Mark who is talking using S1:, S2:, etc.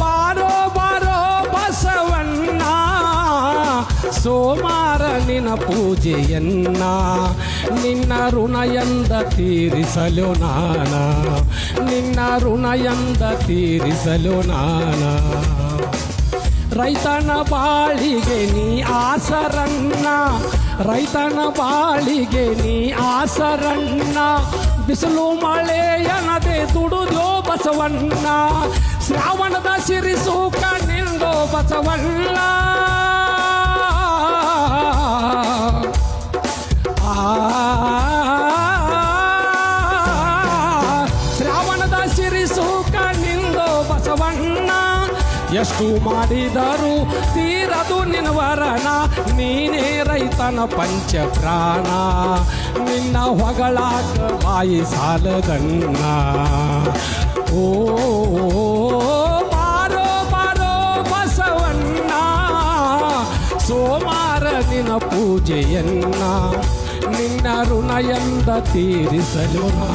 S1: ಬಾರೋ ಬಾರೋ ಬಸವಣ್ಣ, ಸೋಮಾರ ನಿನ ಪೂಜೆಯನ್ನ, ನಿನ್ನ ಋಣಯಂದ ತೀರಿಸಲು ನಾನ, ನಿನ್ನ ಋಣಯಂದ ತೀರಿಸಲು ನಾನ. ರೈತನ ಬಾಳಿಗೆ ನೀ ಆಸರನ್ನ ರೈತನ ಬಾಳಿಗೆ ನೀ ಆಸರಣ್ಣ ಬಿಸಿಲು ಮಳೆಯನದೆ ದುಡುದೋ ಬಸವಣ್ಣ ಶ್ರಾವಣದ ಸಿರಿಸು ಕಣ್ಣಿಂದೋ ಬಸವಣ್ಣ ಶ್ರಾವಣದ ಸಿರಿಸು ಕಣ್ಣಿಂದೋ ಬಸವಣ್ಣ ಎಷ್ಟು ಮಾಡಿದರು ತೀರದು ವರಣ ನೀನೇ ರೈತನ ಪಂಚ ಪ್ರಾಣ ನಿನ್ನ ಹೊಗಳಾಕ ಬಾಯಿ ಸಾಲದನ್ನ ಓ ಬಾರೋ ಬಾರೋ ಬಸವಣ್ಣ. ಸೋಮಾರ ನಿನ ಪೂಜೆಯನ್ನ, ನಿನ್ನ ಋಣ ಎಂದ ತೀರಿಸಲು ನಾ